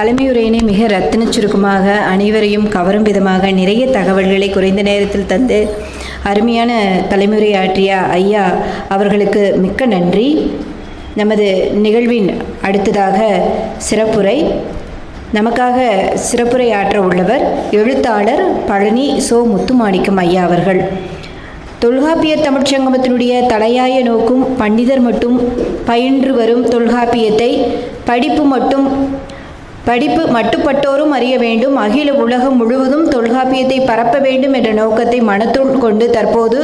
தலைமையுரையினை மிக ரத்தின சுருக்கமாக அனைவரையும் கவரும் விதமாக நிறைய தகவல்களை குறைந்த நேரத்தில் தந்து அருமையான தலைமுறை ஆற்றிய ஐயா அவர்களுக்கு மிக்க நன்றி. நமது நிகழ்வின் அடுத்ததாக சிறப்புரை. நமக்காக சிறப்புரை ஆற்ற உள்ளவர் எழுத்தாளர் பழனி சோ முத்துமாணிக்கம் ஐயா அவர்கள். தொல்காப்பிய தமிழ்ச்சங்கமத்தினுடைய தலையாய நோக்கும் பண்டிதர் மட்டும் பயின்று வரும் தொல்காப்பியத்தை படிப்பு மட்டும் படிப்பு மட்டுப்பட்டோரும் அறிய வேண்டும். அகில உலகம் முழுவதும் தொல்காப்பியத்தை பரப்ப வேண்டும் என்ற நோக்கத்தை மனத்துள் கொண்டு தற்போது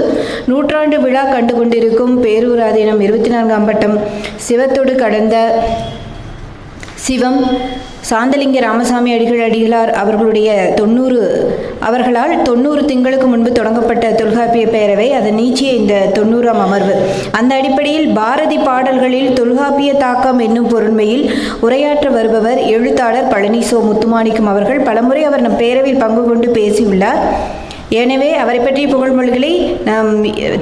நூற்றாண்டு விழா கண்டு கொண்டிருக்கும் பேரூராதீனம் இருபத்தி நான்காம் பட்டம். சிவத்தோடு கடந்த சிவம் சாந்தலிங்க ராமசாமி அடிகள் அடிகளார் அவர்களுடைய தொண்ணூறு அவர்களால் தொண்ணூறு திங்களுக்கு முன்பு தொடங்கப்பட்ட தொல்காப்பிய பேரவை அதன் நீச்சிய இந்த தொண்ணூறாம் அமர்வு. அந்த அடிப்படையில் பாரதி பாடல்களில் தொல்காப்பிய தாக்கம் என்னும் பொருண்மையில் உரையாற்ற வருபவர் எழுத்தாளர் பழனிசோ முத்துமாணிக்கம் அவர்கள். பலமுறை அவர் நம் பேரவையில் பங்கு கொண்டு பேசியுள்ளார். எனவே அவரை பற்றிய புகழ்மொழிகளை நாம்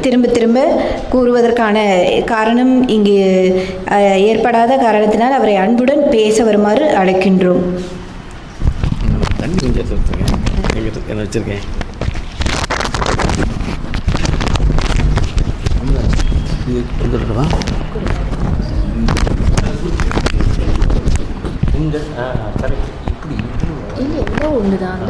திரும்ப திரும்ப கூறுவதற்கான காரணம் இங்கு ஏற்படாத காரணத்தினால் அவரை அன்புடன் பேச வருமாறு அழைக்கின்றோம். வச்சுருக்கேன். இந்த கரெக்ட். இப்படி இல்லை எவ்வளோ ஒன்று தான்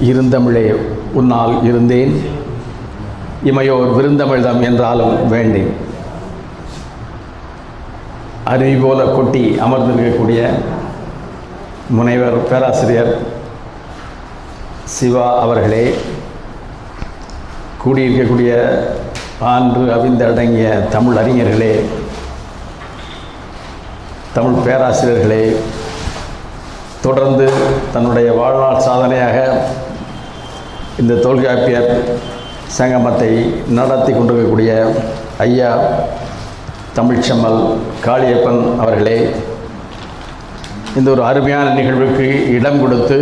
இருந்தமிழே உன்னால் இருந்தேன். இமையோர் விருந்தமிழ்தம் என்றாலும் வேண்டேன். அருவி போல கொட்டி அமர்ந்திருக்கக்கூடிய முனைவர் பேராசிரியர் சிவா அவர்களே கூடியிருக்கக்கூடிய ஆன்று அவிந்து அடங்கிய தமிழ் அறிஞர்களே தமிழ் பேராசிரியர்களே தொடர்ந்து தன்னுடைய வாழ்நாள் சாதனையாக இந்த தொல்காப்பியர் சங்கமத்தை நடத்தி கொண்டிருக்கக்கூடிய ஐயா தமிழ்ச்செம்மல் காளியப்பன் அவர்களே இந்த ஒரு அருமையான நிகழ்வுக்கு இடம் கொடுத்து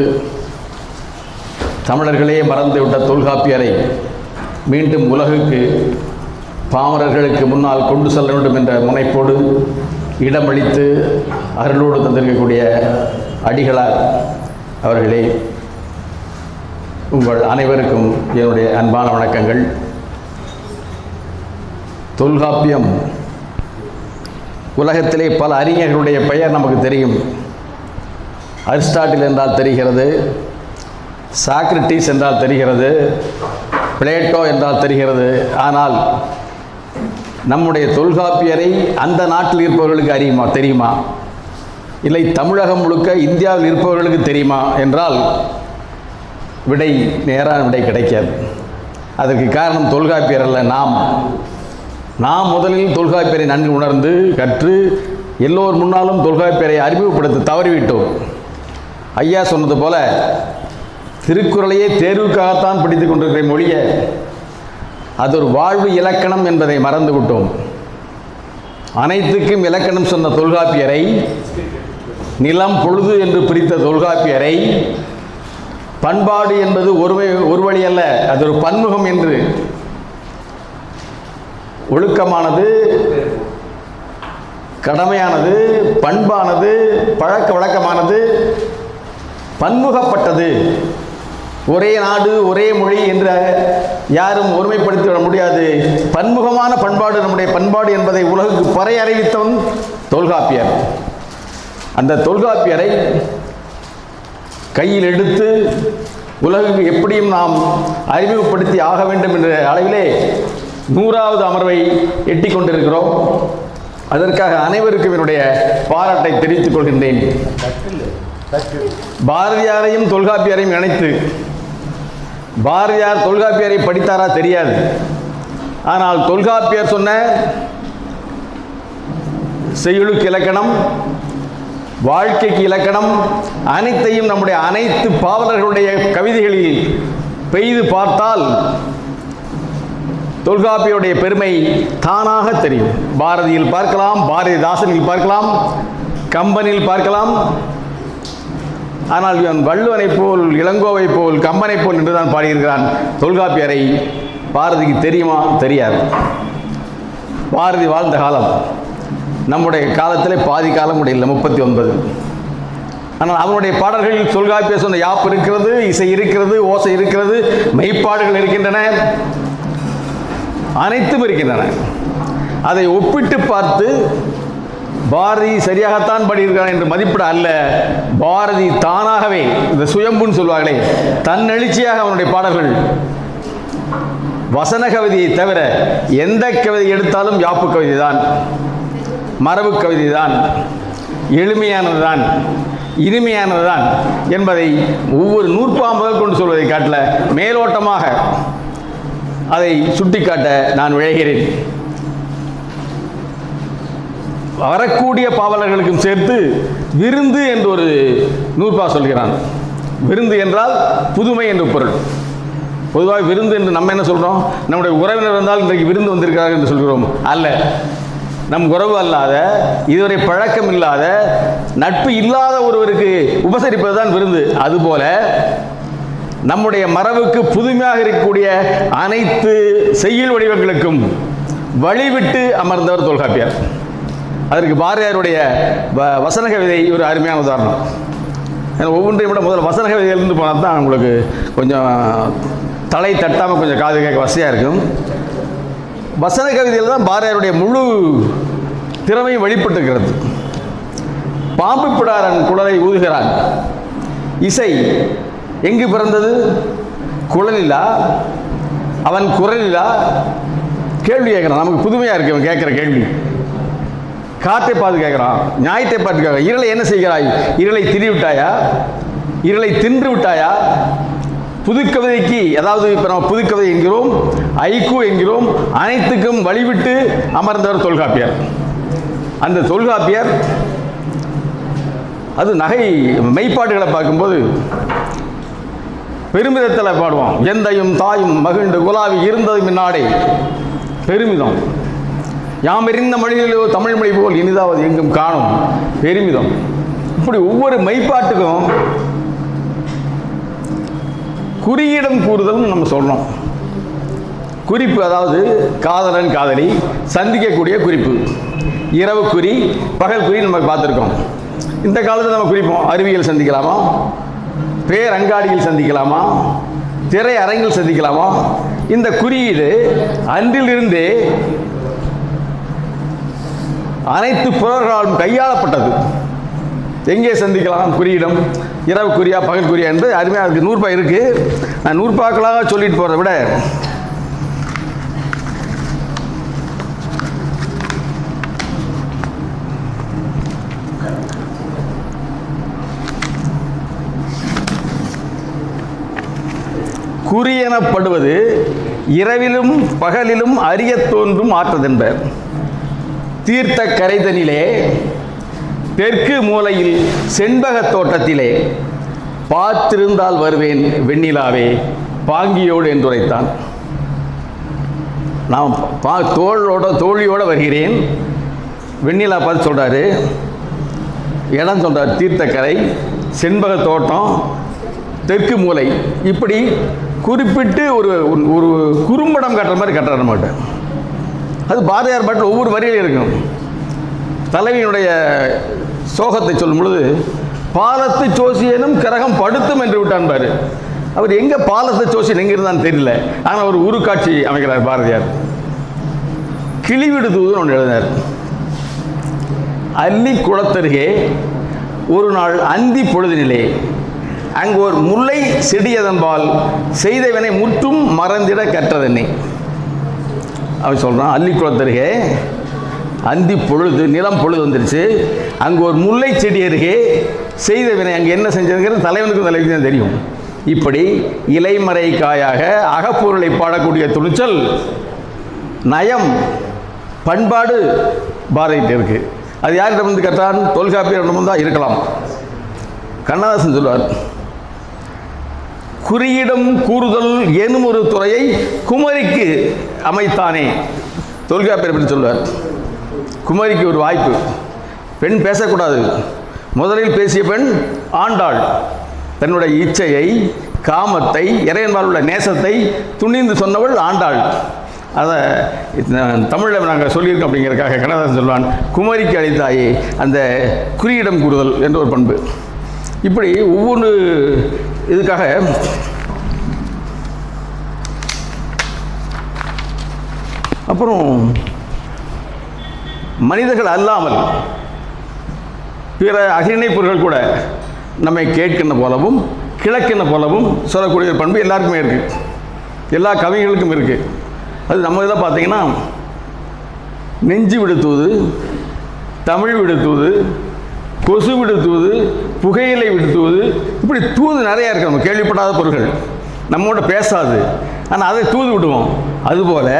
தமிழர்களே மறந்துவிட்ட தொல்காப்பியரை மீண்டும் உலகுக்கு பாமரர்களுக்கு முன்னால் கொண்டு செல்ல வேண்டும் என்ற முனைப்போடு இடமளித்து அருளோடு தந்திருக்கக்கூடிய அடிகளார் அவர்களே உங்கள் அனைவருக்கும் என்னுடைய அன்பான வணக்கங்கள். தொல்காப்பியம் உலகத்திலே பல அறிஞர்களுடைய பெயர் நமக்கு தெரியும். அரிஸ்டாட்டில் என்றால் தெரிகிறது. சாக்ரட்டிஸ் என்றால் தெரிகிறது பிளேட்டோ என்றால் தெரிகிறது. ஆனால் நம்முடைய தொல்காப்பியரை அந்த நாட்டில் இருப்பவர்களுக்கு அறியுமா தெரியுமா? இல்லை தமிழகம் முழுக்க இந்தியாவில் இருப்பவர்களுக்கு தெரியுமா என்றால் விடை நேரான விடை கிடைக்காது. அதற்கு காரணம் தொல்காப்பியர் அல்ல நாம். நாம் முதலில் தொல்காப்பியரை நன்கு உணர்ந்து கற்று எல்லோர் முன்னாலும் தொல்காப்பியரை அறிமுகப்படுத்த தவறிவிட்டோம். ஐயா சொன்னது போல திருக்குறளையே தேர்வுக்காகத்தான் படித்துக் கொண்டிருக்கிற மொழியை அது ஒரு வாழ்வு இலக்கணம் என்பதை மறந்து விட்டோம் அனைத்துக்கும் இலக்கணம் சொன்ன தொல்காப்பியரை நிலம் பொழுது என்று பிரித்த தொல்காப்பியரை பண்பாடு என்பது ஒருமை ஒரு வழி அல்ல அது ஒரு பன்முகம் என்று. ஒழுக்கமானது கடமையானது பண்பானது பழக்க வழக்கமானது பன்முகப்பட்டது. ஒரே நாடு ஒரே மொழி என்ற யாரும் ஒருமைப்படுத்தி விட முடியாது. பன்முகமான பண்பாடு நம்முடைய பண்பாடு என்பதை உலகுக்கு பறை அறிவித்தவன் தொல்காப்பியர். அந்த தொல்காப்பியரை கையில் எடுத்து உலகுக்கு எப்படியும் நாம் அறிமுகப்படுத்தி ஆக வேண்டும் என்ற அளவிலே நூறாவது அமர்வை எட்டி கொண்டிருக்கிறோம். அதற்காக அனைவருக்கும் என்னுடைய பாராட்டை தெரிவித்துக் கொள்கின்றேன். பாரதியாரையும் தொல்காப்பியரையும் இணைத்து பாரதியார் தொல்காப்பியரை படித்தாரா தெரியாது. ஆனால் தொல்காப்பியர் சொன்ன செய்யுளுக்கு இலக்கணம் வாழ்க்கைக்கு இலக்கணம் அனைத்தையும் நம்முடைய அனைத்து பாவலர்களுடைய கவிதைகளில் பெய்து பார்த்தால் தொல்காப்பியருடைய பெருமை தானாக தெரியும். பாரதியில் பார்க்கலாம் பாரதிதாசனில் பார்க்கலாம் கம்பனில் பார்க்கலாம் ஆனால் இவன் வள்ளுவனை போல் இளங்கோவை போல் கம்பனை போல் நின்றுதான் பாடியிருக்கிறான். தொல்காப்பியரை பாரதிக்கு தெரியுமா? தெரியாது. பாரதி வாழ்ந்த காலம் நம்முடைய காலத்திலே பாதி காலம் கூட இல்லை முப்பத்தி ஒன்பது ஆனால் அவனுடைய பாடல்களில் தொல்காப்பிய சொன்ன யாப்பு இருக்கிறது இசை இருக்கிறது ஓசை இருக்கிறது மெய்ப்பாடுகள் இருக்கின்றன. அனைத்தும் இருக்கின்றன. அதை ஒப்பிட்டு பார்த்து பாரதி சரியாகத்தான் பாடியிருக்கிறான் என்று மதிப்பிட அல்ல. பாரதி தானாகவே இந்த சுயம்புன்னு சொல்வார்களே தன்னெழுச்சியாக அவனுடைய பாடல்கள். வசன கவிதையை தவிர எந்த கவிதை எடுத்தாலும் யாப்பு கவிதை தான் மரபு கவிதை தான் எளிமையானது தான் இனிமையானது தான் என்பதை ஒவ்வொரு நூற்பா முதல் கொண்டு சொல்வதை காட்டல மேலோட்டமாக அதை சுட்டிக்காட்ட நான் விழைகிறேன். வரக்கூடிய பாவலர்களுக்கும் சேர்த்து விருந்து என்று ஒரு நூற்பா சொல்கிறான். விருந்து என்றால் புதுமை என்று பொருள். பொதுவாக விருந்து என்று நம்ம என்ன சொல்கிறோம் நம்முடைய உறவினர் வந்தால் இன்றைக்கு விருந்து வந்திருக்கிறார்கள் என்று சொல்கிறோம். அல்ல. நம் உறவு அல்லாத இதுவரை பழக்கம் இல்லாத நட்பு இல்லாத ஒருவருக்கு உபசரிப்பது தான் விருந்து. அதுபோல நம்முடைய மரபுக்கு புதுமையாக இருக்கக்கூடிய அனைத்து செய்யுள் வடிவங்களுக்கும் வழிவிட்டு அமர்ந்தவர் தொல்காப்பியார். அதற்கு பாரதியாருடைய வ- வசன கவிதை ஒரு அருமையான உதாரணம். ஏன்னா ஒவ்வொன்றையும் விட முதல்ல வசன கவிதையிலிருந்து போனால் தான் உங்களுக்கு கொஞ்சம் தலை தட்டாமல் கொஞ்சம் காது கேட்க வசதியாக இருக்கும். வசன கவிதையில் தான் பாரதியாருடைய முழு திறமையும் வெளிப்பட்டுகிறது பாம்பு பிடாரன் குழலை ஊதுகிறான். இசை எங்கு பிறந்தது? குழலிலா? அவன் குரலிலா? கேள்வி கேட்குறான். நமக்கு புதுமையாக இருக்கு அவன் கேட்குற கேள்வி. காற்றை பார்த்து கேட்குறான் நியாயத்தை பார்த்து கேட்குறான் இருளை என்ன செய்கிறாய்? இருளை திரி விட்டாயா இருளை தின்று விட்டாயா? புதுக்கவிதைக்கு அதாவது இப்போ நம்ம புதுக்கவிதை என்கிறோம் ஐக்கு என்கிறோம் அனைத்துக்கும் வழிவிட்டு அமர்ந்தவர் தொல்காப்பியர். அந்த தொல்காப்பியர் அது நகை மெய்ப்பாடுகளை பார்க்கும்போது பெருமிதத்தில் பாடுவோம் எந்தையும் தாயும் மகிழ்ந்து குலாவி இருந்ததும் இந்நாடே. பெருமிதம். யாம் எறிந்த மொழிகளிலோ தமிழ் மொழி போல் இனிதாவது எங்கும் காணும். பெருமிதம். இப்படி ஒவ்வொரு மெய்ப்பாட்டுக்கும் குறியிடம் கூறுதல்னு நம்ம சொல்கிறோம் குறிப்பு அதாவது காதலன் காதலி சந்திக்கக்கூடிய குறிப்பு. இரவு குறி பகல் குறி நம்ம பார்த்துருக்கோம். இந்த காலத்தில் நம்ம குறிப்போம். அறிவியல் சந்திக்கலாமா? பேரங்காடியில் சந்திக்கலாமா? திரை அரங்கில் சந்திக்கலாமா? இந்த குறியீடு அன்றிலிருந்தே அனைத்து புலவர்களாலும் கையாளப்பட்டது. எங்கே சந்திக்கலாம்? குறியிடம். இரவு குறியா பகல் குறியா என்று அருமையாக இருக்குது நூறுபா இருக்குது நான் நூறுபாக்களாக சொல்லிட்டு போகிறத விட குறியெனப்படுவது இரவிலும் பகலிலும் அறிய தோன்றும் ஆற்றதென்பர் தீர்த்த கரைதனிலே தெற்கு மூலையில் செண்பகத் தோட்டத்திலே பார்த்திருந்தால் வருவேன் வெண்ணிலாவே பாங்கியோடு என்றுரைத்தான். நான் பா தோளோட தோழியோடு வருகிறேன். வெண்ணிலா பார்த்து சொல்கிறாரு இடம் சொல்கிறார் தீர்த்தக்கரை செண்பக தோட்டம் தெற்கு மூலை. இப்படி குறிப்பிட்டு ஒரு ஒரு குறும்படம் கட்டுற மாதிரி கட்டுறாரு மாட்டேன் அது பாரதியார் பாட்டில் ஒவ்வொரு வரியிலும் இருக்கும். தலைவியினுடைய சோகத்தை சொல்லும் பொழுது பாலத்து சோசியனும் கிரகம் படுத்தும் என்று விட்டான் பாரு. அவர் எங்கே பாலத்து சோசியன் எங்கே இருந்தான்னு தெரியல. ஆனால் ஒரு உருக்காட்சி அமைக்கிறார் பாரதியார். கிளிவிடு தூதுன்னு ஒன்று எழுதினார். அல்லி குளத்தருகே ஒரு நாள் அந்தி பொழுதினிலே அங்கு ஒரு முல்லை செடியதன்பால் செய்தவனை முற்றும் மறந்திட கற்றதென்னை. அவன் சொல்கிறான் அள்ளிக்குளத்தருகே அந்தி பொழுது நிலம் பொழுது வந்துருச்சு. அங்கே ஒரு முல்லை செடி அருகே செய்த வினை அங்கே என்ன செஞ்சதுங்கிறது தலைவனுக்கும் தலைவிக்கு தான் தெரியும். இப்படி இலைமறை காயாக அகப்பொருளை பாடக்கூடிய துணிச்சல் நயம் பண்பாடு பாரதிட்டு இருக்கு. அது யார்கிட்ட வந்து கற்றான்? தொல்காப்பியரிடம் தான் இருக்கலாம். கண்ணதாசன் சொல்வார் குறியிடம் கூறுதல் எனும் ஒரு துறையை குமரிக்கு அமைத்தானே. தொல்காப்பியர் எப்படி சொல்வார் குமரிக்கு ஒரு வாய்ப்பு. பெண் பேசக்கூடாது. முதலில் பேசிய பெண் ஆண்டாள். தன்னுடைய இச்சையை காமத்தை இறைவன்பால் உள்ள நேசத்தை துணிந்து சொன்னவள் ஆண்டாள். அதை தமிழில் நாங்கள் சொல்லியிருக்கோம் அப்படிங்கிறதுக்காக கண்ணதாசன் சொல்வான் குமரிக்கு அளித்தாயே அந்த குறியிடம் கூறுதல் என்ற ஒரு பண்பு. இப்படி ஒவ்வொன்று இதுக்காக அப்புறம் மனிதர்கள் அல்லாமல் பிற அகிரிணை பொருட்கள் கூட நம்மை கேட்கின்ற போலவும் கிழக்கின்ற போலவும் சொல்லக்கூடிய பண்பு எல்லாருக்குமே இருக்குது எல்லா கவிகளுக்கும் இருக்குது அது நம்ம இதில் பார்த்தீங்கன்னா நெஞ்சு விடுத்துவது தமிழ் விடுத்துவது கொசு விடுத்துவது புகையிலை விடுத்துவது இப்படி தூது நிறையா இருக்கு. நம்ம கேள்விப்படாத பொருள்கள். நம்மோட பேசாது. ஆனால் அதை தூது விடுவோம். அதுபோல்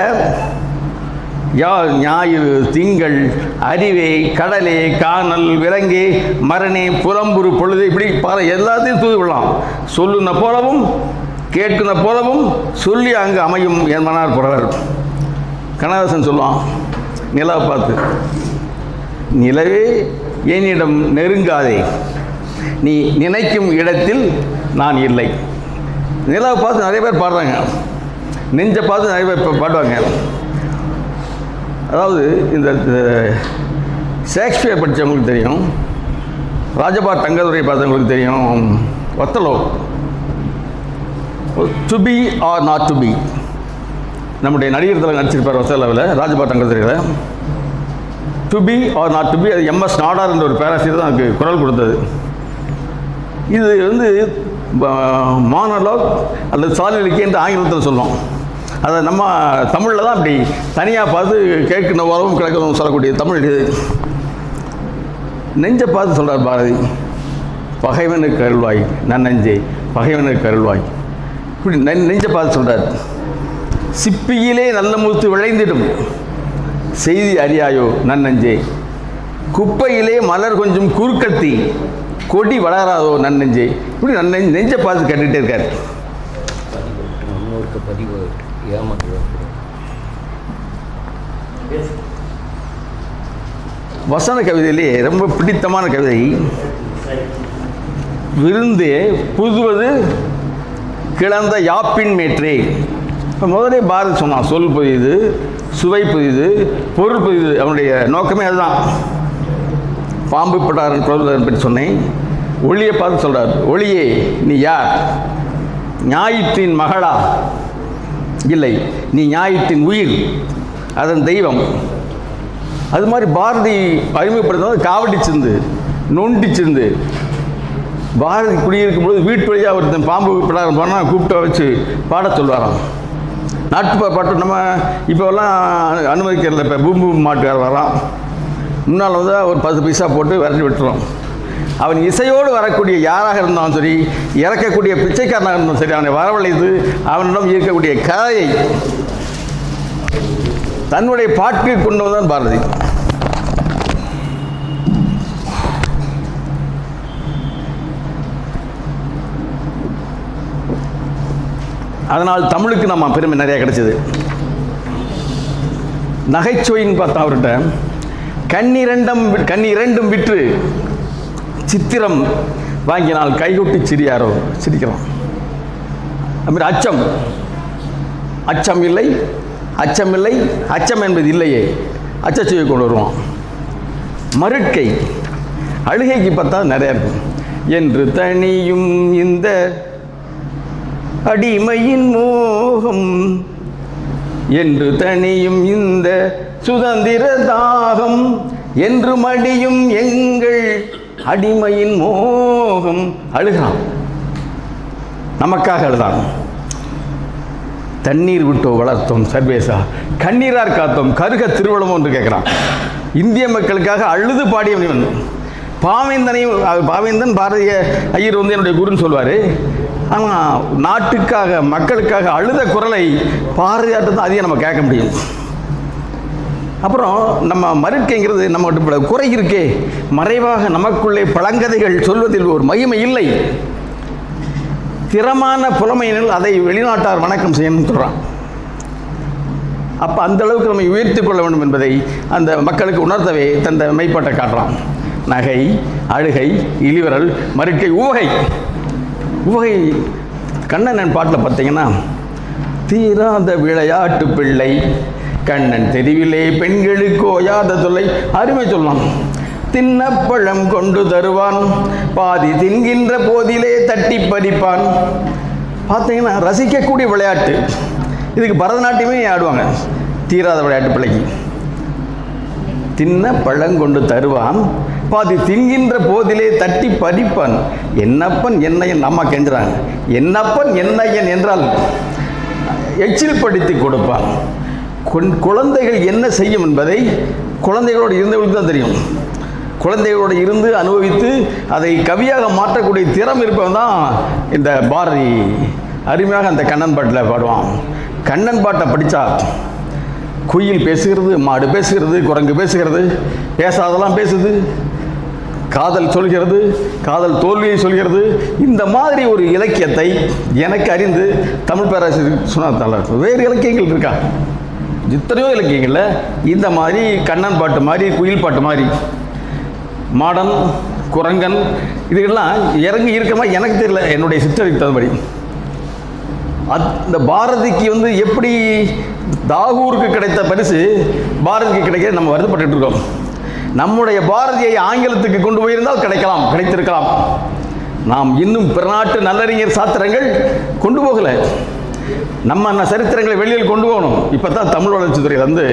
யா ஞாயிறு திங்கள் அறிவே கடலே காணல் விலங்கே மரணே புறம்புறு பொழுது இப்படி பல எல்லாத்தையும் தூது விடலாம். சொல்லுன போலவும் கேட்குன போலவும் சொல்லி அங்கு அமையும் என் மனார் புறவர். கண்ணதாசன் சொல்லுவான் நிலவை பார்த்து நிலவே என்னிடம் நெருங்காதே நீ நினைக்கும் இடத்தில் நான் இல்லை. நிலாவை பார்த்து நிறைய பேர் பாடுறாங்க. நெஞ்சை பார்த்து நிறைய பேர் பாடுவாங்க. அதாவது இந்த ஷேக்ஸ்பியர் படித்தவங்களுக்கு தெரியும் ராஜபா தங்கதுரை பார்த்தவங்களுக்கு தெரியும் Othello to be or not to be நம்முடைய நடிகர் தலை நடிச்சிருப்பார் ஒத்தலவில் Rajapa தங்கதுரையில். To be or not to be அது எம்எஸ் நாடார் என்ற ஒரு பேராசிரியர் தான் எனக்கு குரல் கொடுத்தது. இது வந்து மானலாக் அல்லது சாலிலிக்கி என்று ஆங்கிலத்தில் சொல்லுவோம். அதை நம்ம தமிழில் தான் அப்படி தனியாக பார்த்து கேட்கணும் உறவும் கிடக்கிறதும் சொல்லக்கூடிய தமிழ் இது. நெஞ்சை பார்த்து சொல்கிறார் பாரதி. பகைவனுக்கு அருள்வாய். நன்னெஞ்சே பகைவனுக்கு அருள்வாய். இப்படி நெ- நெஞ்சை பார்த்து சொல்கிறார் சிப்பியிலே நல்ல முத்து விளைந்திடும். செய்தி அறியாயோ? நன்னெஞ்சே குப்பையிலே மலர் கொஞ்சம் குறுக்கத்தி கொடி வளராதோ? நன்னெஞ்சே இப்படி நன் நெஞ்சை பார்த்து கேட்டுகிட்டே இருக்கார். முன்னோருக்கு பதிவு ஏமாந்து வசன கவிதையிலே ரொம்ப பிடித்தமான கவிதை. விருந்தே புதுவது கிளந்த யாப்பின் மேற்றே. இப்போ முதலே பாரதி சொன்னான் சொல் புதியது சுவை புதியது பொருள் புதியது அவனுடைய நோக்கமே அதுதான். பாம்பு பட்டாரன் பற்றி சொன்னேன். ஒளியை பார்த்து சொல்றார் ஒளியே நீ யார்? ஞாயிற்றின் மகளா? இல்லை நீ நியாயத்தின் உயிர் அதன் தெய்வம். அது மாதிரி பாரதி அறிமுகப்படுத்தினது காவடி சிந்து நொண்டி சிந்து. பாரதி குடியிருக்கும் பொழுது வீட்டு வழியாக ஒருத்தன் பாம்பு படாரம் போனால் கூப்பிட்டு வச்சு பாட சொல்வாராம். நாட்டுப்பா பாட்டு நம்ம இப்போல்லாம் அனுமதிக்கிறதில்ல இப்போ பூம்பு மாட்டுக்கார வரான். முன்னால் வந்து ஒரு பத்து பைசா போட்டு விரட்டி விட்டுறோம் அவன் இசையோடு வரக்கூடிய யாராக இருந்தாலும் சரி இறக்கக்கூடிய பிச்சைக்காரனாக இருந்தாலும் சரி அவனை வரவழைத்து அவனிடம் இருக்கக்கூடிய கதையை தன்னுடைய பாட்டில் கொண்டு வந்தான் பாரதி. அதனால் தமிழுக்கு நம்ம பெருமை நிறைய கிடைச்சது. நகைச்சுவைன்னு பார்த்தா அவர்கிட்ட கண்ணிரண்டம் கண் இரண்டும் விற்று சித்திரம் வாங்கினால் கைகொட்டி சிரியாரோ? சிரிக்கலாம். அப்படி அச்சம். அச்சம் இல்லை அச்சம் இல்லை அச்சம் என்பது இல்லையே. அச்சச்சுவை கொண்டு வருவான். மறுக்கை. அழுகைக்கு பார்த்தா நிறைய இருக்கும். என்று தனியும் இந்த அடிமையின் மோகம் என்று தனியும் இந்த சுதந்திர தாகம் என்று மடியும் எங்கள் அடிமையின் மோகம் அழுகிறான். நமக்காக அழுதான். தண்ணீர் விட்டோ வளர்த்தோம் சர்வேசா. கண்ணீரார் காத்தோம் கருக திருவளமோ என்று கேட்குறான். இந்திய மக்களுக்காக அழுது பாடியவன் பாவேந்தனையும் பாவேந்தன் பாரதிய ஐயர் வந்து என்னுடைய குருன்னு சொல்வார். ஆனால் நாட்டுக்காக மக்களுக்காக அழுத குரலை பாரதியார்ட்ட தான் அதிகம் நம்ம கேட்க முடியும். அப்புறம் நம்ம மறுக்கைங்கிறது நம்ம குறை இருக்கே. மறைவாக நமக்குள்ளே பழங்கதைகள் சொல்வதில் ஒரு மகிமை இல்லை. திறமான புலமையினில் அதை வெளிநாட்டார் வணக்கம் செய்யணும்னு சொல்கிறான் அப்போ அந்த அளவுக்கு நம்ம உயர்த்தி கொள்ள வேண்டும் என்பதை அந்த மக்களுக்கு உணர்த்தவே தந்த மெய்ப்பாட்டை காட்டுறான். நகை அழுகை இழிவரல் மறுக்கை உவகை. உவகை கண்ணன் பாட்டில் பார்த்தீங்கன்னா தீராத விளையாட்டு பிள்ளை கண்ணன் தெருவிலே பெண்களுக்கு ஓயாத தொல்லை அருமை சொல்லலாம் தின்னப்பழம் கொண்டு தருவான். பாதி தின்கின்ற போதிலே தட்டி பறிப்பான். பார்த்தீங்கன்னா ரசிக்கக்கூடிய விளையாட்டு. இதுக்கு பரதநாட்டியமே ஆடுவாங்க. தீராத விளையாட்டு பிள்ளைக்கு. தின்ன பழங்கொண்டு தருவான். பாதி தின்கின்ற போதிலே தட்டி பறிப்பான். என்னப்பன் என்னையன் அம்மா கெஞ்சுறாங்க என்னப்பன் என்னையன் என்றால் எச்சில் படுத்தி கொடுப்பான். குழந்தைகள் என்ன செய்யும் என்பதை குழந்தைகளோடு இருந்தவர்களுக்கு தான் தெரியும். குழந்தைகளோடு இருந்து அனுபவித்து அதை கவியாக மாற்றக்கூடிய திறம் இருப்பவன் தான் இந்த பாரதி. அருமையாக அந்த கண்ணன் பாட்டில் பாடுவான். கண்ணன் பாட்டை படித்தா குயில் பேசுகிறது மாடு பேசுகிறது குரங்கு பேசுகிறது பேசாதெல்லாம் பேசுது. காதல் சொல்கிறது காதல் தோல்வியை சொல்கிறது. இந்த மாதிரி ஒரு இலக்கியத்தை எனக்கு அறிந்து தமிழ் பேராசிரியர் சொன்னார் வேறு இலக்கியங்கள் இருக்கா? எத்தனையோ இலக்கியங்களில் இந்த மாதிரி கண்ணன் பாட்டு மாதிரி குயில் பாட்டு மாதிரி மாடன் குரங்கன் இதுக்கெல்லாம் இறங்கி இருக்கமா எனக்கு தெரியல என்னுடைய சிற்றறிக்கு தகுந்தபடி. அத் இந்த பாரதிக்கு வந்து எப்படி தாகூருக்கு கிடைத்த பரிசு பாரதிக்கு கிடைக்க நம்ம வருத்தப்பட்டு இருக்கோம். நம்முடைய பாரதியை ஆங்கிலத்துக்கு கொண்டு போயிருந்தால் கிடைக்கலாம் கிடைத்திருக்கலாம். நாம் இன்னும் பிற நாட்டு நல்லறிஞர் சாத்திரங்கள் கொண்டு போகலை. நம்ம அந்த சரித்திரங்களை வெளியில் கொண்டு போகணும். இப்போ தான் தமிழ் வளர்ச்சித்துறை வந்து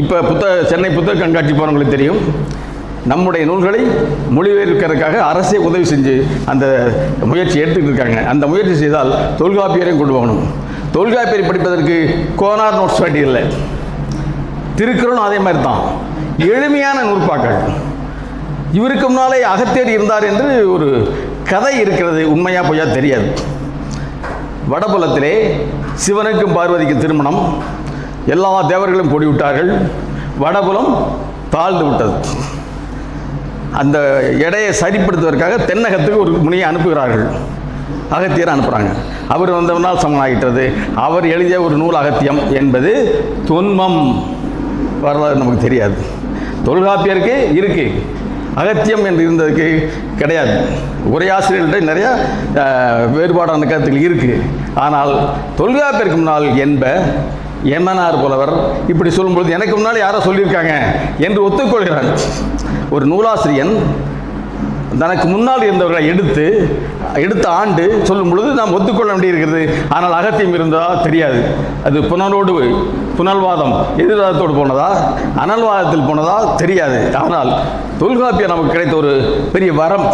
இப்போ புத்தக சென்னை புத்தக கண்காட்சி போனவங்களுக்கு தெரியும். நம்முடைய நூல்களை மொழிபெயர்க்கிறதுக்காக அரசே உதவி செஞ்சு அந்த முயற்சி எடுத்துக்கிட்டு இருக்காங்க. அந்த முயற்சி செய்தால் தொல்காப்பியரையும் கொண்டு போகணும். தொல்காப்பியரை படிப்பதற்கு கோனார் நோட்ஸ் வேண்டியதில்லை திருக்குறளும் அதே மாதிரி தான் எளிமையான நூற்பாக்கள். இவருக்கு முன்னாலே அகத்தேடி இருந்தார் என்று ஒரு கதை இருக்கிறது. உண்மையா பொய்யா தெரியாது. வடபுலத்திலே சிவனுக்கும் பார்வதிக்கும் திருமணம். எல்லா தேவர்களும் கூடிவிட்டார்கள் வடபுலம் தாழ்ந்து விட்டது. அந்த எடையை சரிப்படுத்துவதற்காக தென்னகத்துக்கு ஒரு முனியை அனுப்புகிறார்கள். அகத்தியர் அனுப்புகிறாங்க அவர் வந்தவனால் சமனாகிட்டது. அவர் எழுதிய ஒரு நூல் அகத்தியம் என்பது தொன்மம். வரலாறு நமக்கு தெரியாது. தொல்காப்பியருக்கு இருக்குது அகத்தியம் என்று இருந்ததுக்கு கிடையாது. உரையாசிரியர்கள்ட்ட நிறைய நிறையா வேறுபாடான கருத்துக்கள் இருக்குது ஆனால் தொல்காப்பிற்கு முன்னால் என்ப எமனார் புலவர் இப்படி சொல்லும்பொழுது எனக்கு முன்னால் யாரோ சொல்லியிருக்காங்க என்று ஒத்துக்கொள்கிறாங்க ஒரு நூலாசிரியன் தனக்கு முன்னால் இருந்தவர்களை எடுத்து எடுத்த ஆண்டு சொல்லும் பொழுது நாம் ஒத்துக்கொள்ள வேண்டியிருக்கிறது ஆனால் அகத்தியம் இருந்ததா தெரியாது. அது புனலோடு புனல்வாதம் எதிர்வாதத்தோடு போனதா அனல்வாதத்தில் போனதா தெரியாது. ஆனால் தொல்காப்பியம் நமக்கு கிடைத்த ஒரு பெரிய வரம்.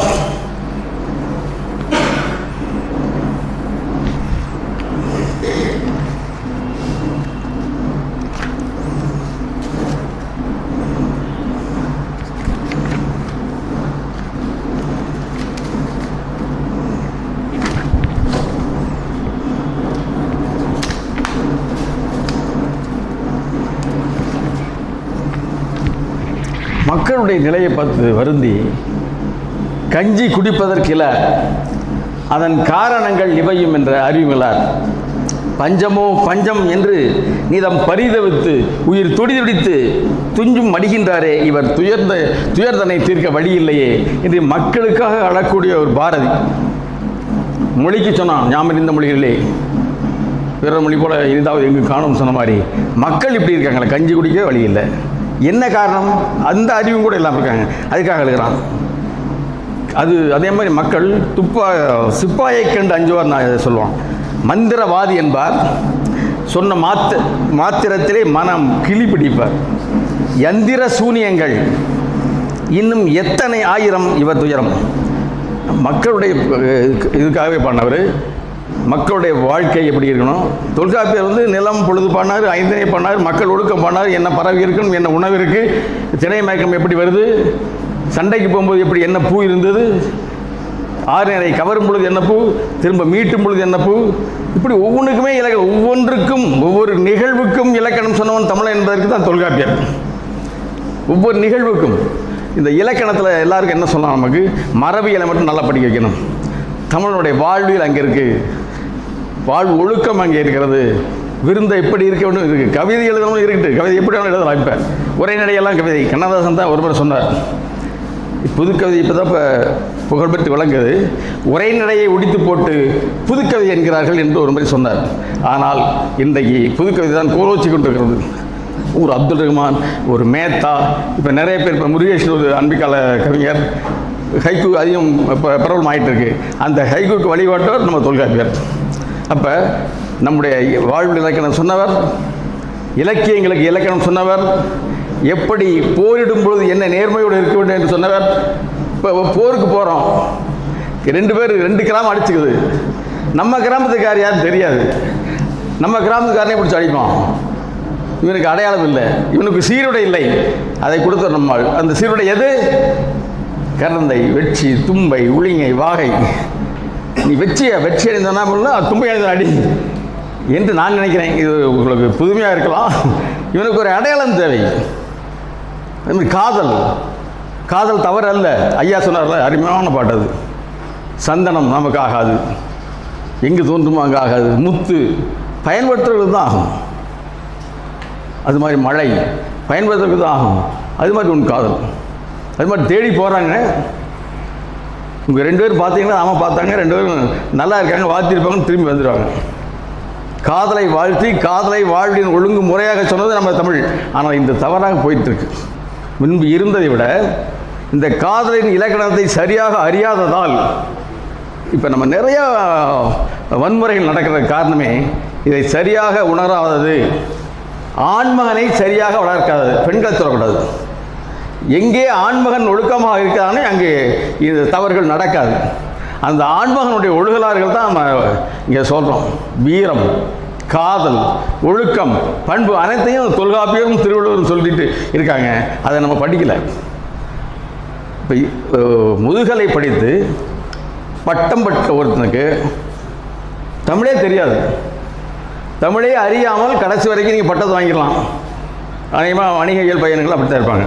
மக்களுடைய நிலையை பார்த்து வருந்தி கஞ்சி குடிப்பதற்கில அதன் காரணங்கள் இவையும் என்ற அறிவுமிலார் பஞ்சமோ பஞ்சம் என்று நீதம் பரிதவித்து உயிர் துடிதுடித்து துஞ்சும் மடிகின்றாரே இவர் துயர்ந்த துயர்தனை தீர்க்க வழி இல்லையே என்று மக்களுக்காக அழக்கூடிய ஒரு பாரதி. மொழிக்கு சொன்னான் ஞாபகம் இந்த மொழிகளிலே பிற மொழி போல இனிதாவது எங்கு காணும் சொன்ன மாதிரி மக்கள் இப்படி இருக்காங்களே கஞ்சி குடிக்க வழி இல்லை. என்ன காரணம்? அந்த அறிவும் கூட இல்லாமல் இருக்காங்க. அதுக்காக எழுகிறான் அது அதே மாதிரி மக்கள் துப்பா சிப்பாயை கண்டு அஞ்சுவார் நான் இதை சொல்லுவான். மந்திரவாதி என்பார். சொன்ன மாத்த மாத்திரத்திலே மனம் கிளி பிடிப்பார் யந்திர சூனியங்கள். இன்னும் எத்தனை ஆயிரம் இவர் துயரம்? மக்களுடைய இதுக்காகவே பண்ணவர் மக்களுடைய வாழ்க்கை எப்படி இருக்கணும்? தொல்காப்பியர் வந்து நிலம் பொழுது பண்ணார் ஐந்தனை பண்ணார் மக்கள் ஒழுக்கம் பண்ணார் என்ன பறவை இருக்கணும் என்ன உணவு இருக்குது திணை மயக்கம் எப்படி வருது சண்டைக்கு போகும்போது எப்படி என்ன பூ இருந்தது ஆறு கவரும் பொழுது என்ன பூ திரும்ப மீட்டும் பொழுது என்ன பூ இப்படி ஒவ்வொன்றுக்குமே இலக்க ஒவ்வொன்றுக்கும் ஒவ்வொரு நிகழ்வுக்கும் இலக்கணம் சொன்னவன் தமிழன் என்பதற்கு தான் தொல்காப்பியர். ஒவ்வொரு நிகழ்வுக்கும் இந்த இலக்கணத்தில் எல்லாருக்கும் என்ன சொல்லலாம் நமக்கு? மரபியலை மட்டும் நல்லா படிக்க வைக்கணும். தமிழனுடைய வாழ்வில் அங்கே இருக்குது வாழ்வு ஒழுக்கம் அங்கே இருக்கிறது. விருந்தை எப்படி இருக்க வேண்டும்? இருக்குது கவிதை எழுதணும் இருக்கட்டு கவிதை எப்படி வேணும் எழுதலாம் இப்போ. உரைநடையெல்லாம் கவிதை. கண்ணதாசன் தான் ஒருவர் சொன்னார். புதுக்கவிதை இப்போ தான் இப்போ புகழ்பெற்று விளங்குது. உரைநடையை உடித்து போட்டு புதுக்கவிதை என்கிறார்கள் என்று ஒரு முறை சொன்னார். ஆனால் இன்றைக்கு புதுக்கவிதை தான் கோலோச்சி கொண்டிருக்கிறது. ஒரு அப்துல் ரஹ்மான் ஒரு மேத்தா இப்போ நிறைய பேர் இப்போ முருகேஷ் ஒரு அன்பிக்கால கவிஞர். ஹைகூ அதிகம் இப்போ பிரபலம் இருக்கு அந்த ஹைக்குக்கு வழிபாட்டவர் நம்ம தொல்காப்பியர். அப்போ நம்முடைய வாழ்வில் இலக்கணம் சொன்னவர் இலக்கியங்களுக்கு இலக்கணம் சொன்னவர் எப்படி போரிடும் பொழுது என்ன நேர்மையோடு இருக்க வேண்டும் என்று சொன்னவர் இப்போ போருக்கு போகிறோம் ரெண்டு பேர் ரெண்டு கிராமம் அடிச்சுக்குது. நம்ம கிராமத்துக்கார் யாரும் தெரியாது. நம்ம கிராமத்துக்காரனே பிடிச்சி அடிப்போம் இவனுக்கு அடையாளம் இல்லை. இவனுக்கு சீருடை இல்லை. அதை கொடுத்த நம்மாள் அந்த சீருடை எது? கரந்தை வெட்சி தும்பை உளிங்கை வாகை. நீ வெற்றிய? வெற்றி அடைந்தனா தும்பை அடைந்த அடி. என்று நான் நினைக்கிறேன். இது உங்களுக்கு புதுமையாக இருக்கலாம். இவனுக்கு ஒரு அடையாளம் தேவை. அதே மாதிரி காதல். காதல் தவறு அல்ல ஐயா சொன்னார்ல அருமையான பாட்டு அது. சந்தனம் நமக்கு ஆகாது எங்கு தோன்றுமோ அங்கே ஆகாது. முத்து. பயன்படுத்துறது தான் ஆகும். அது மாதிரி மழை. பயன்படுத்துறதுக்கு தான் ஆகும். அது மாதிரி உன் காதல். அது மாதிரி தேடி போகிறாங்க உங்கள் ரெண்டு பேரும் பார்த்தீங்கன்னா ஆமாம் பார்த்தாங்க ரெண்டு பேரும் நல்லா இருக்காங்க வாழ்த்திருப்பாங்கன்னு திரும்பி வந்துடுவாங்க காதலை வாழ்த்தி காதலை வாழ்வின் ஒழுங்கு முறையாக சொன்னது நம்ம தமிழ். ஆனால் இந்த தவறாக போயிட்டுருக்கு. முன்பு இருந்ததை விட இந்த காதலின் இலக்கணத்தை சரியாக அறியாததால் இப்போ நம்ம நிறையா வன்முறைகள் நடக்கிற காரணமே இதை சரியாக உணராதது. ஆண்மகனை சரியாக வளர்க்காதது. பெண்களை சொல்லக்கூடாது எங்கே ஆண்மகன் ஒழுக்கமாக இருக்கிறானே அங்கே இந்த தவறுகள் நடக்காது. அந்த ஆண்மகனுடைய ஒழுகலாறுகள் தான் நம்ம இங்கே சொல்கிறோம் வீரம் காதல் ஒழுக்கம் பண்பு அனைத்தையும் தொல்காப்பியரும் திருவள்ளுவரும் சொல்லிட்டு இருக்காங்க. அதை நம்ம படிக்கலை. இப்போ முதுகலை படித்து பட்டம் பட்ட ஒருத்தனுக்கு தமிழே தெரியாது. தமிழே அறியாமல் கடைசி வரைக்கும் நீங்கள் பட்டத்தை வாங்கிடலாம். அநேகமாக வணிகவியல் பையன்கள் அப்படித்தான் இருப்பாங்க.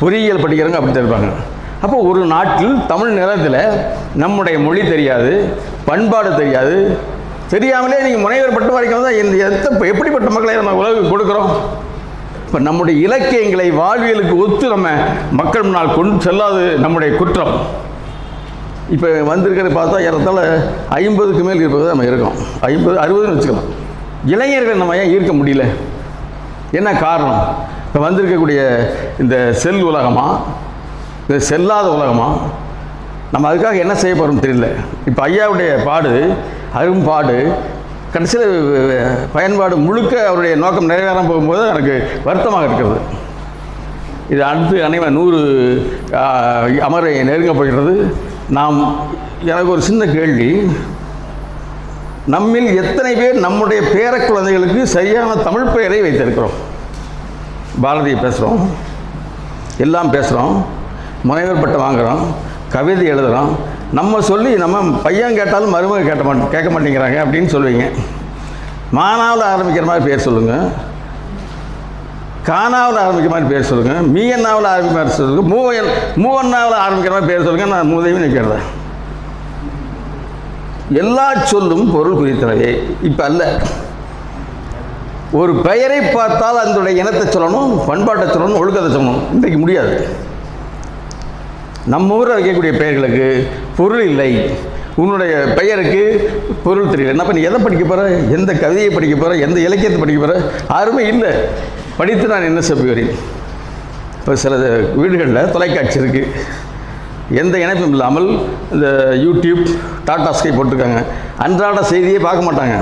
பொறியியல் படிக்கிறவங்க அப்படி தான் இருப்பாங்க. அப்போ ஒரு நாட்டில் தமிழ் நிலத்தில் நம்முடைய மொழி தெரியாது பண்பாடு தெரியாது. தெரியாமலே நீங்கள் முனைவர் பட்டம் வரைக்கும் தான் இந்த எத்த எப்படிப்பட்ட மக்களை நம்ம உலகுக்கு கொடுக்குறோம்? இப்போ நம்முடைய இலக்கியங்களை வாழ்வியலுக்கு ஒத்து நம்ம மக்கள் முன்னால் கொண்டு செல்லாது நம்முடைய குற்றம். இப்போ வந்திருக்கிறது பார்த்தா ஏறத்தால் ஐம்பதுக்கு மேல் இருப்பது நம்ம இருக்கோம். ஐம்பது அறுபதுன்னு வச்சுக்கலாம். இளைஞர்கள் நம்ம ஏன் ஈர்க்க முடியல? என்ன காரணம்? இப்போ வந்திருக்கக்கூடிய இந்த செல் உலகமா? இந்த செல்லாத உலகமா? நம்ம அதுக்காக என்ன செய்ய போகிறோம் தெரியல. இப்போ ஐயாவுடைய பாடு அரும்பாடு கடைசியில் பயன்பாடு முழுக்க அவருடைய நோக்கம் நிறைவேறாம போகும்போது எனக்கு வருத்தமாக இருக்கிறது. இது அடுத்து அனைவன் நூறு அமரை நெருங்க போகிறது. நாம் எனக்கு ஒரு சின்ன கேள்வி. நம்மில் எத்தனை பேர் நம்முடைய பேர குழந்தைகளுக்கு சரியான தமிழ் பெயரை வைத்திருக்கிறோம்? பாரதியை பேசுகிறோம் எல்லாம் பேசுகிறோம் முனைவர் பட்டம் வாங்குகிறோம் கவிதை எழுதுகிறோம் நம்ம சொல்லி நம்ம பையன் கேட்டாலும் மருமக கேட்ட மாட்டோம் கேட்க மாட்டேங்கிறாங்க அப்படின்னு சொல்லுவீங்க. மானாவில் ஆரம்பிக்கிற மாதிரி பேர் சொல்லுங்கள் கானாவில் ஆரம்பிக்கிற மாதிரி பேர் சொல்லுங்கள் மீயண்ணாவில் ஆரம்பிக்கிற மாதிரி சொல்லுங்கள் மூவன் மூவண்ணாவில் ஆரம்பிக்கிற மாதிரி பேர் சொல்லுங்கள் நான் மூதையும் நிற்கிறேன் எல்லா சொல்லும் பொருள் குறித்தனவே இப்போ அல்ல. ஒரு பெயரை பார்த்தால் அதனுடைய இனத்தை சொல்லணும் பண்பாட்டை சொல்லணும் ஒழுக்கத்தை சொல்லணும். இன்றைக்கு முடியாது. நம்ம ஊரில் வைக்கக்கூடிய பெயர்களுக்கு பொருள் இல்லை. உன்னுடைய பெயருக்கு பொருள் தெரியல. என்ன பண்ணி எதை படிக்க போகிற எந்த கவிதையை படிக்க போகிற எந்த இலக்கியத்தை படிக்க போகிற யாருமே இல்லை. படித்து நான் என்ன செப்புகிறேன் இப்போ சில வீடுகளில் தொலைக்காட்சி இருக்குது எந்த இணைப்பும் இல்லாமல் இந்த யூடியூப் டாடா ஸ்கை போட்டிருக்காங்க. அன்றாட செய்தியே பார்க்க மாட்டாங்க.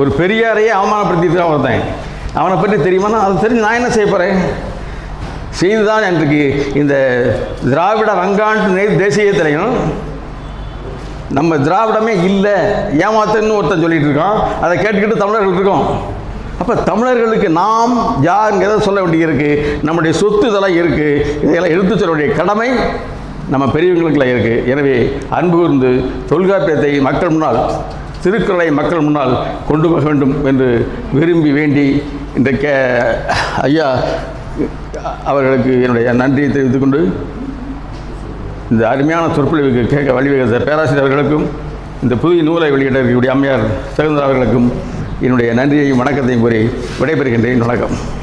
ஒரு பெரியாரையே அவமானப்படுத்திட்டு தான் ஒருத்தன். அவனை பற்றி தெரியுமானா? அது தெரிஞ்சு நான் என்ன செய்ய போகிறேன் செய்துதான் இன்றைக்கு இந்த திராவிட ரங்காண்டு தேசிய தலைவனும் நம்ம திராவிடமே இல்லை ஏமாத்தன்னு ஒருத்தன் சொல்லிட்டு இருக்கான். அதை கேட்டுக்கிட்டு தமிழர்கள் இருக்கோம். அப்போ தமிழர்களுக்கு நாம் யாருங்கிறத சொல்ல வேண்டியிருக்கு. நம்முடைய சொத்து இதெல்லாம் இருக்குது இதையெல்லாம் எடுத்து சொல்ல வேண்டிய கடமை நம்ம பெரியவங்களுக்குலாம் இருக்குது எனவே அன்பு கூர்ந்து தொல்காப்பியத்தை மக்கள் முன்னால் திருக்குறளை மக்கள் முன்னால் கொண்டு போக வேண்டும் என்று விரும்பி வேண்டி இன்றைக்கு ஐயா அவர்களுக்கு என்னுடைய நன்றியை தெரிவித்துக் கொண்டு இந்த அருமையான சொற்பொழிவுக்கு கேட்க வழிவகுத்த பேராசிரியர் அவர்களுக்கும் இந்த புதிய நூலை வெளியிட இருக்கக்கூடிய அம்மையார் சகுந்தர் அவர்களுக்கும் என்னுடைய நன்றியையும் வணக்கத்தையும் கூறி விடைபெறுகின்றேன். வணக்கம்.